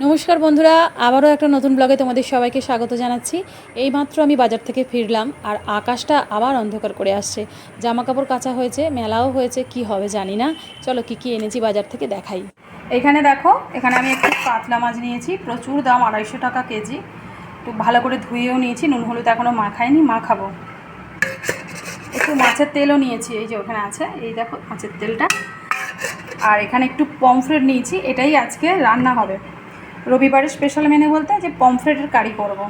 নমস্কার বন্ধুরা, আবারও একটা নতুন ব্লগে তোমাদের সবাইকে স্বাগত জানাচ্ছি। এইমাত্র আমি বাজার থেকে ফিরলাম আর আকাশটা আবার অন্ধকার করে আসছে। জামা কাপড় কাচা হয়েছে, মেলাও হয়েছে, কি হবে জানি না। চলো কি কি এনেছি বাজার থেকে দেখাই। এখানে দেখো, এখানে আমি একটু কাতলা মাছ নিয়েছি, প্রচুর দাম, আড়াইশো টাকা কেজি। একটু ভালো করে ধুয়েও নিয়েছি, নুন হলুদ এখনও মাখাইনি, মাখাবো। একটু মাছের তেলও নিয়েছি, এই যে ওখানে আছে, এই দেখো মাছের তেলটা। আর এখানে একটু পমফ্রেট নিয়েছি, এটাই আজকে রান্না হবে। রবিবারের স্পেশাল মেনু বলতে যে পমফ্রেটের কারি করব।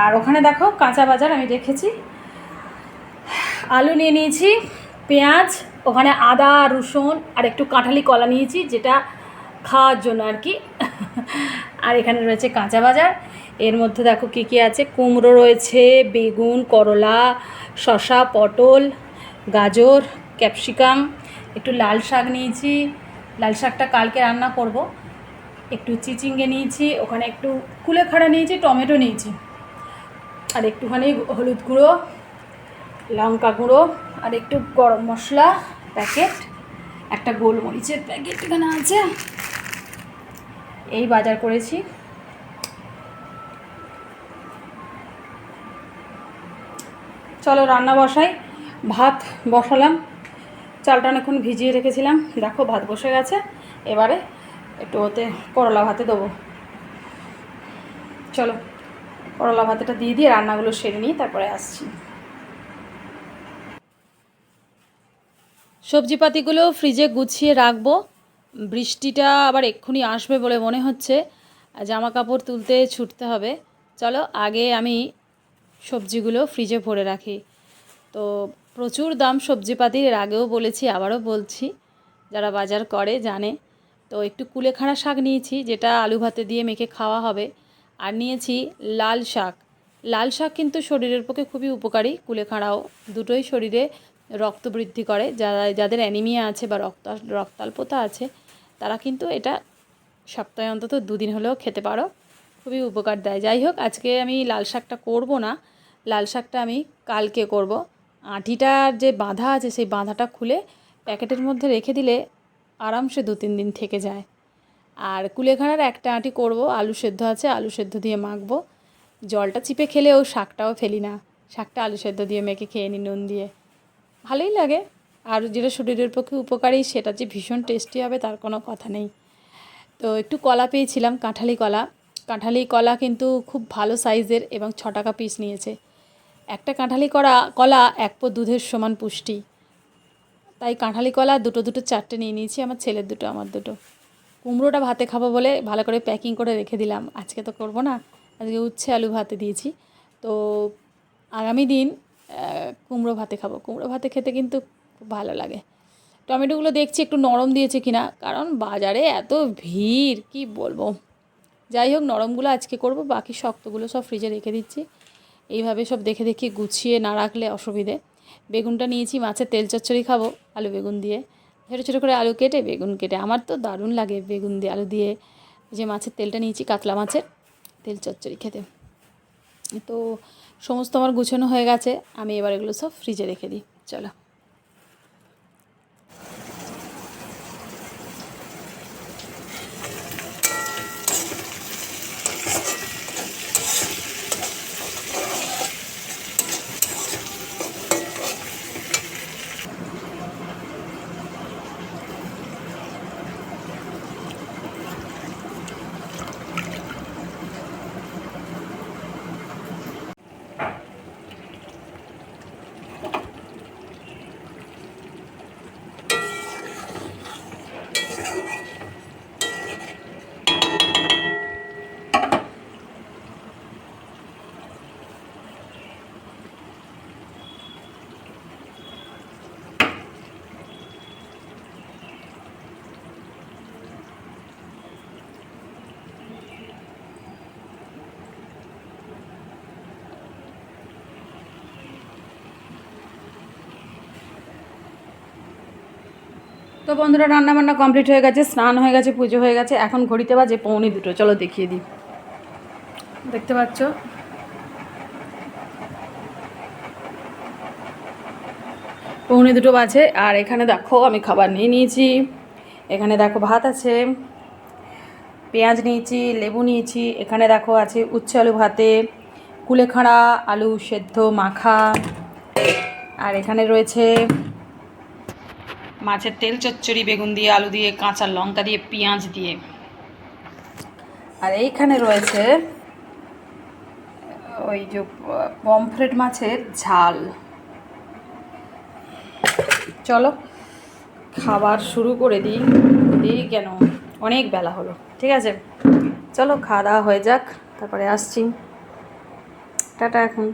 আর ওখানে দেখো কাঁচা বাজার আমি রেখেছি। আলু নিয়ে নিয়েছি, পেঁয়াজ, ওখানে আদা, রসুন আর একটু কাঁঠালি কলা নিয়েছি, যেটা খাওয়ার জন্য আর কি। আর এখানে রয়েছে কাঁচা বাজার। এর মধ্যে দেখো কী কী আছে? কুমড়ো রয়েছে, বেগুন, করলা, শসা, পটল, গাজর, ক্যাপসিকাম, একটু লাল শাক নিয়েছি। লাল শাকটা কালকে রান্না করব। একটু চিচিঙ্গে নিয়েছি, ওখানে একটু কুলেখাড়া নিয়েছি, টমেটো নিয়েছি। আর একটুখানি হলুদ গুঁড়ো, লঙ্কা গুঁড়ো, আর একটু গরম মশলা, প্যাকেট, একটা গোলমরিচের প্যাকেট এখানে আছে। এই বাজার করেছি। চলো রান্না বসাই, ভাত বসালাম, চালটা অনেকক্ষণ ভিজিয়ে রেখেছিলাম। দেখো ভাত বসে গেছে, এবারে একটু ওতে করলা ভাতে দেবো। চলো, করলা ভাতেটা দিয়ে দিয়ে রান্নাগুলো সেরে নিয়ে তারপরে আসছি। সবজিপাতিগুলো ফ্রিজে গুছিয়ে রাখব। বৃষ্টিটা আবার এক্ষুনি আসবে বলে মনে হচ্ছে। জামা কাপড় তুলতে ছুটতে হবে। চলো, আগে আমি সবজিগুলো ফ্রিজে ভরে রাখি। তো প্রচুর দাম সবজিপাতির, আগেও বলেছি, আবারও বলছি। যারা বাজার করে, জানে। তো একটু কুলেখাড়া শাক নিয়েছি, যেটা আলু ভাতে দিয়ে মেখে খাওয়া হবে। আর নিয়েছি লাল শাক। লাল শাক কিন্তু শরীরের পক্ষে খুবই উপকারী, কুলেখাড়াও দুটোই শরীরে রক্ত বৃদ্ধি করে। যারা, যাদের অ্যানিমিয়া আছে বা রক্ত, রক্তাল্পতা আছে, তারা কিন্তু এটা সপ্তাহে অন্তত দুদিন হলেও খেতে পারো। খুবই উপকার দেয়। যাই হোক, আজকে আমি লাল শাকটা করব না। লাল শাকটা আমি কালকে করব। আঁটিটার যে বাঁধা আছে, সেই বাঁধাটা খুলে প্যাকেটের মধ্যে রেখে দিলে আরামসে দু তিন দিন থেকে যায়। আর কুলেখাড়ার একটা আঁটি করব, আলু সেদ্ধ আছে, আলু সেদ্ধ দিয়ে মাখবো। জলটা চিপে খেলেও শাকটাও ফেলি না। শাকটা আলু সেদ্ধ দিয়ে মেখে খেয়ে নিই নুন দিয়ে। ভালোই লাগে। আর যেটা শরীরের পক্ষে উপকারী, সেটা যে ভীষণ টেস্টি হবে তার কোনো কথা নেই। তো একটু কলা পেয়েছিলাম, কাঁঠালি কলা। কাঁঠালি কলা কিন্তু খুব ভালো সাইজের এবং ছ টাকা পিস নিয়েছে। একটা কাঁঠালি করা কলা এক পো দুধের সমান পুষ্টি। তাই কাঁঠালি কলা দুটো দুটো, চারটে নিয়ে নিয়েছি, আমার ছেলের দুটো, আমার দুটো। কুমড়োটা ভাতে খাব বলে ভালো করে প্যাকিং করে রেখে দিলাম। আজকে তো করব না, আজকে উচ্ছে আলু ভাতে দিয়েছি। তো আগামী দিন কুমড়ো ভাতে খাব। কুমড়ো ভাতে খেতে কিন্তু খুব ভালো লাগে। টমেটোগুলো দেখছি একটু নরম দিয়েছে কিনা, কারণ বাজারে এত ভিড়, কি বলব। যাই হোক, নরমগুলো আজকে করব, বাকি শক্তগুলো সব ফ্রিজে রেখে দিচ্ছি। এইভাবে সব দেখে দেখে গুছিয়ে না রাখলে অসুবিধে। বেগুনটা নিয়েছি, মাছের তেল চচ্চড়ি খাব, আলু বেগুন দিয়ে। ছোটো ছোটো করে আলু কেটে, বেগুন কেটে। আমার তো দারুণ লাগে বেগুন দিয়ে, আলু দিয়ে। যে মাছের তেলটা নিয়েছি, কাতলা মাছের তেল চচ্চড়ি খেতে। তো সমস্ত আমার গুছানো হয়ে গেছে, আমি এবার এগুলো সব ফ্রিজে রেখে দিই। চলো। তো বন্ধুরা রান্না বান্না কমপ্লিট হয়ে গেছে, স্নান হয়ে গেছে, পুজো হয়ে গেছে, এখন ঘড়িতে বাজে পৌনে দুটো। চলো দেখিয়ে দিই। দেখতে পাচ্ছ? পৌনে দুটো বাজে, আর এখানে দেখো, আমি খাবার নিয়ে নিয়েছি। এখানে দেখো ভাত আছে, পেঁয়াজ নিয়েছি, লেবু নিয়েছি। এখানে দেখো আছে উচ্ছে আলু ভাতে, কুলেখাড়া, আলু সেদ্ধ, মাখা। আর এখানে রয়েছে মাছের তেল, চচ্চড়ি, বেগুন দিয়ে, আলু দিয়ে, কাঁচা লঙ্কা দিয়ে, পেঁয়াজ দিয়ে। আর এইখানে রয়েছে ওই যে, পমফ্রেট মাছের ঝাল। চলো, খাবার শুরু করে দিই। দিই কেন? অনেক বেলা হলো, ঠিক আছে? চলো, খাওয়া দাওয়া হয়ে যাক, তারপরে আসছি। টাটা এখন।